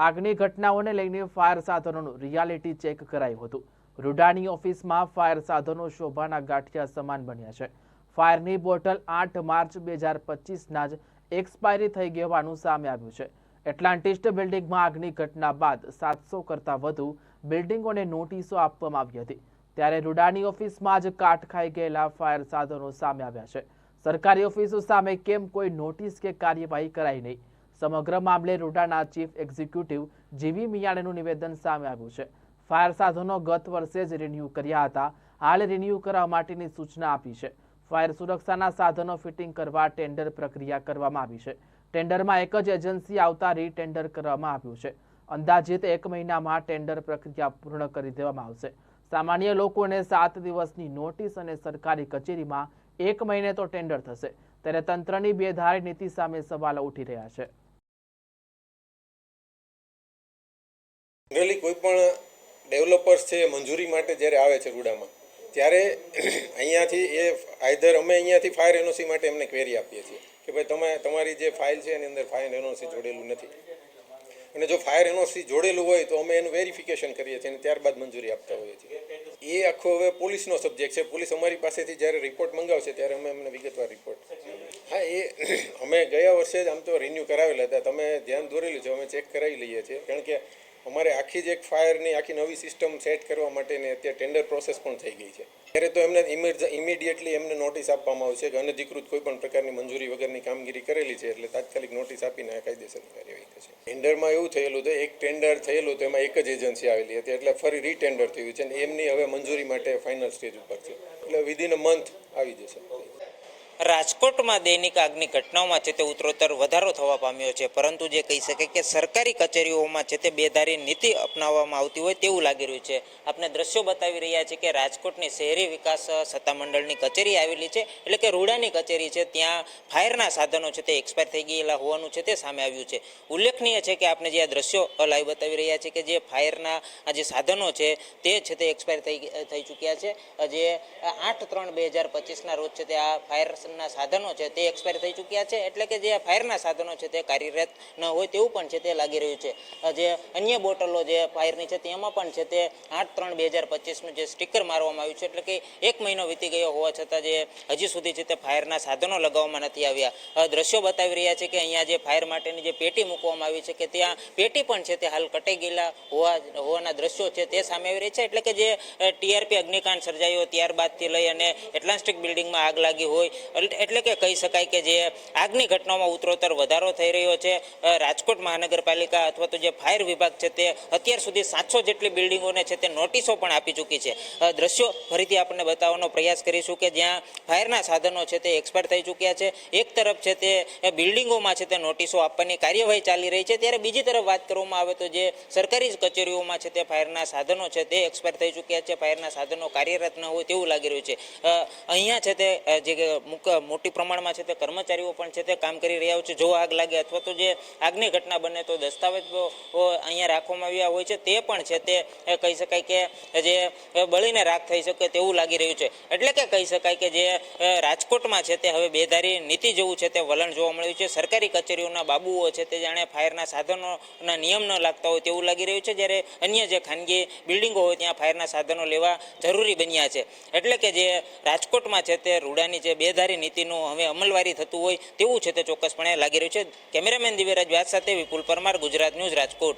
આગની ઘટનાઓને લઈને ફાયર સાધનોનું રિયાલિટી ચેક કરાયું હતું. રૂડાની ઓફિસમાં ફાયર સાધનો શોભાના ગાંઠિયા સમાન બન્યા છે. ફાયરની બોટલ આઠ માર્ચ બે હજાર પચીસના જ એક્સપાયરી થઈ ગયવાનું સામે આવ્યું છે. એટલાન્ટિસ્ટ બિલ્ડિંગમાં આગની ઘટના બાદ સાતસો કરતાં વધુ બિલ્ડિંગોને નોટિસો આપવામાં આવી હતી. ત્યારે રૂડાની ઓફિસમાં જ કાટ ખાઈ ગયેલા ફાયર સાધનો સામે આવ્યા છે. સરકારી ઓફિસો સામે કેમ કોઈ નોટિસ કે કાર્યવાહી કરાઈ નહીં? સમગ્ર મામલે રૂડાના ચીફ એક્ઝિક્યુટિવ જીવી મિયાણીનું નિવેદન સામે આવ્યું છે. ફાયર સાધનો ગત વર્ષે જ રિન્યૂ કર્યા હતા. હાલ રિન્યૂ કરવા માટેની સૂચના આપી છે. ફાયર સુરક્ષાના સાધનો ફિટિંગ કરવા ટેન્ડર પ્રક્રિયા કરવામાં આવી છે. ટેન્ડરમાં એક જ એજન્સી આવતા રીટેન્ડર કરવામાં આવ્યું છે. અંદાજિત એક મહિનામાં ટેન્ડર પ્રક્રિયા પૂર્ણ કરી દેવામાં આવશે. સામાન્ય લોકોને સાત દિવસની નોટિસ અને સરકારી કચેરીમાં એક મહિને તો ટેન્ડર થશે. ત્યારે તંત્રની બેધારી નીતિ સામે સવાલો ઉઠી રહ્યા છે. જનરલી કોઈ પણ ડેવલપર્સ છે, મંજૂરી માટે જ્યારે આવે છે રૂડામાં, ત્યારે અહીંયાથી એ આઈધર અમે અહીંયાથી ફાયર એનઓસી માટે એમને ક્વેરી આપીએ છીએ કે ભાઈ તમે, તમારી જે ફાઇલ છે એની અંદર ફાયર એનઓસી જોડેલું નથી. અને જો ફાયર એનઓસી જોડેલું હોય તો અમે એનું વેરિફિકેશન કરીએ છીએ અને ત્યારબાદ મંજૂરી આપતા હોઈએ છીએ. એ આખો હવે પોલીસનો સબ્જેક્ટ છે. પોલીસ અમારી પાસેથી જ્યારે રિપોર્ટ મંગાવશે ત્યારે અમે એમને વિગતવાર રિપોર્ટ હા, એ અમે ગયા વર્ષે જ આમ તો રિન્યૂ કરાવેલા હતા. તમે ધ્યાન દોરેલું છે. અમે ચેક કરાવી લઈએ છીએ. કારણ કે અમારે આખી જ એક ફાયરની, આખી નવી સિસ્ટમ સેટ કરવા માટેની અત્યારે ટેન્ડર પ્રોસેસ પણ થઈ ગઈ છે. ત્યારે તો એમને ઇમિડિયેટલી એમને નોટિસ આપવામાં આવશે કે અનધિકૃત કોઈ પણ પ્રકારની મંજૂરી વગરની કામગીરી કરેલી છે, એટલે તાત્કાલિક નોટિસ આપીને આ કાયદેસરની કાર્યવાહી થશે. ટેન્ડરમાં એવું થયેલું હતું એક ટેન્ડર થયેલું તો એમાં એક જ એજન્સી આવેલી હતી, એટલે ફરી રીટેન્ડર થયું છે અને એમની હવે મંજૂરી માટે ફાઇનલ સ્ટેજ ઉપર છે. એટલે વિધિન અ મંથ આવી જશે. રાજકોટમાં દૈનિક આગની ઘટનાઓમાં છે તે ઉત્તરોત્તર વધારો થવા પામ્યો છે. પરંતુ જે કહી શકાય કે સરકારી કચેરીઓમાં છે તે બેધારી નીતિ અપનાવવામાં આવતી હોય તેવું લાગી રહ્યું છે. આપણે દ્રશ્યો બતાવી રહ્યા છે કે રાજકોટની શહેરી વિકાસ સત્તામંડળની કચેરી આવેલી છે. એટલે કે રૂડાની કચેરી છે. ત્યાં ફાયરના સાધનો છે તે એક્સપાયર થઈ ગયેલા હોવાનું છે તે સામે આવ્યું છે. ઉલ્લેખનીય છે કે આપણે જે આ દ્રશ્યો લાઈવ બતાવી રહ્યા છે કે જે ફાયરના આ જે સાધનો છે તે છે તે એક્સપાયર થઈ થઈ ચૂક્યા છે. જે આઠ ત્રણ બે હજાર પચીસના રોજ છે તે આ ફાયરના સાધનો છે તે એક્સપાયર થઈ ચૂક્યા છે. એટલે કે જે ફાયરના સાધનો છે તે કાર્યરત ન હોય તેવું પણ છે તે લાગી રહ્યું છે. જે અન્ય બોટલો જે ફાયરની છે તેમાં પણ છે તે આઠ ત્રણ બે હજાર પચીસનું જે સ્ટીકર મારવામાં આવ્યું છે. એટલે કે એક મહિનો વીતી ગયો હોવા છતાં જે હજી સુધી છે તે ફાયરના સાધનો લગાવવામાં નથી આવ્યા. દ્રશ્યો બતાવી રહ્યા છે કે અહીંયા જે ફાયર માટેની જે પેટી મૂકવામાં આવી છે કે ત્યાં પેટી પણ છે તે હાલ કટાઈ ગયેલા હોવા, હોવાના દ્રશ્યો છે તે સામે આવી રહી છે. એટલે કે જે ટીઆરપી અગ્નિકાંડ સર્જાયો ત્યારબાદથી લઈ અને એટલાન્ટિક બિલ્ડિંગમાં આગ લાગી હોય. એટલે- કે કહી શકાય કે જે આગની ઘટનાઓમાં ઉત્તરોત્તર વધારો થઈ રહ્યો છે રાજકોટ મહાનગરપાલિકા અથવા તો જે ફાયર વિભાગ છે તે અત્યાર સુધી સાતસો જેટલી બિલ્ડિંગોને છે તે નોટિસો પણ આપી ચૂકી છે. દ્રશ્યો ફરીથી આપણને બતાવવાનો પ્રયાસ કરીશું કે જ્યાં ફાયરના સાધનો છે તે એક્સપાયર થઈ ચૂક્યા છે. એક તરફ છે તે બિલ્ડિંગોમાં છે તે નોટિસો આપવાની કાર્યવાહી ચાલી રહી છે. ત્યારે બીજી તરફ વાત કરવામાં આવે તો જે સરકારી કચેરીઓમાં છે તે ફાયરના સાધનો છે તે એક્સપાયર થઈ ચૂક્યા છે. ફાયરના સાધનો કાર્યરત ન હોય તેવું લાગી રહ્યું છે. અહીંયા છે તે જે મુક- મોટી પ્રમાણમાં છે તે કર્મચારીઓ પણ છે તે કામ કરી રહ્યા હોય છે. જો આગ લાગે અથવા તો જે આગની ઘટના બને તો દસ્તાવેજો અહીંયા રાખવામાં આવ્યા હોય છે તે પણ છે તે કહી શકાય કે જે બળીને રાખ થઈ શકે તેવું લાગી રહ્યું છે. એટલે કે કહી શકાય કે જે રાજકોટમાં છે તે હવે બેધારી નીતિ જેવું છે તે વલણ જોવા મળ્યું છે. સરકારી કચેરીઓના બાબુઓ છે તે જાણે ફાયરના સાધનોના નિયમ ન લાગતા હોય તેવું લાગી રહ્યું છે. જ્યારે અન્ય જે ખાનગી બિલ્ડિંગો હોય ત્યાં ફાયરના સાધનો લેવા જરૂરી બન્યા છે. એટલે કે જે રાજકોટમાં છે તે રૂડાની જે બેધારી નીતિનું હવે અમલવારી થતું હોય તેવું છે તે ચોક્કસપણે લાગી રહ્યું છે. કેમેરામેન દિવ્યરાજ વ્યાસ સાથે વિપુલ પરમાર, ગુજરાત ન્યૂઝ રાજકોટ.